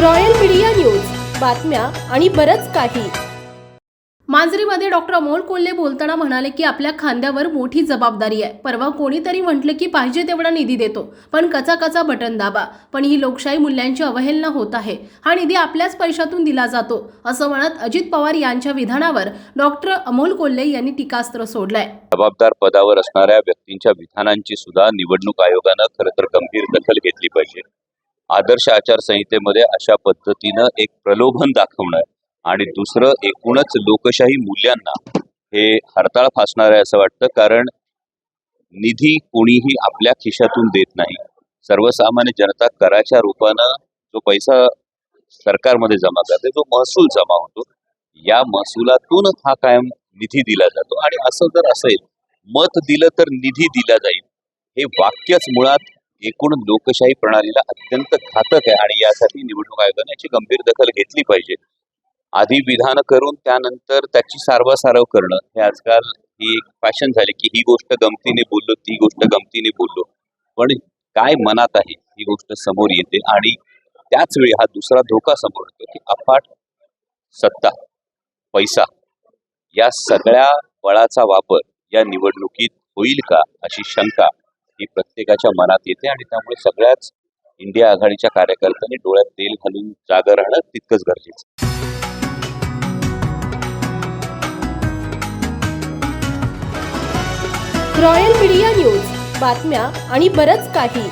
Royal media news. बातम्या आणि बरच काही. मांजरीमध्ये डॉक्टर अमोल कोल्हे बोलताना म्हणाले की आपल्या खांद्यावर मोठी जबाबदारी आहे. परवा कोणीतरी म्हटले की पाहिजे तेवढा निधी देतो. पण कचा कचा बटन दाबा. पण ही लोकशाही मूल्यांची अवहेलना होत आहे. हा निधी आपल्याच पैशातून दिला जातो असं म्हणत अजित पवार यांच्या विधानावर डॉक्टर अमोल कोल्हे यांनी टीकास्त्र सोडलंय. जबाबदार पदावर असणाऱ्या व्यक्तींच्या विधानांची सुद्धा निवडणूक आयोगानं खरं तर गंभीर दखल घेतली पाहिजे. आदर्श आचारसंहितेमध्ये अशा पद्धतीनं एक प्रलोभन दाखवणं आणि दुसरं एकूणच लोकशाही मूल्यांना हे हरताळ फासणार आहे असं वाटतं कारण निधी कोणीही आपल्या खिशातून देत नाही. सर्वसामान्य जनता कराच्या रूपानं जो पैसा सरकारमध्ये जमा करते जो महसूल जमा होतो या महसुलातून हा कायम निधी दिला जातो. आणि असं जर असेल मत दिलं तर निधी दिला जाईल. हे वाक्यच मुळात एकूण लोकशाही प्रणालीला अत्यंत घातक आहे आणि यासाठी निवडणूक आयोगाने याची गंभीर दखल घेतली पाहिजे. आधी विधान करून त्यानंतर त्याची सारवासारव करणं हे आजकाल ही एक फॅशन झाली की ही गोष्ट गमतीने बोललो ती गोष्ट गमतीने बोललो. पण काय मनात आहे ही गोष्ट समोर येते आणि त्याच वेळी हा दुसरा धोका समोर येतो की अफाट सत्ता पैसा या सगळ्या बळाचा वापर या निवडणुकीत होईल का अशी शंका ही प्रत्येकाच्या मनात येते आणि त्यामुळे सगळ्याच इंडिया आघाडीच्या कार्यकर्त्यांनी डोळ्यात तेल घालून जागं राहणं तितकंच गरजेचं रॉयल मीडिया न्यूज बातम्या आणि बरच काही.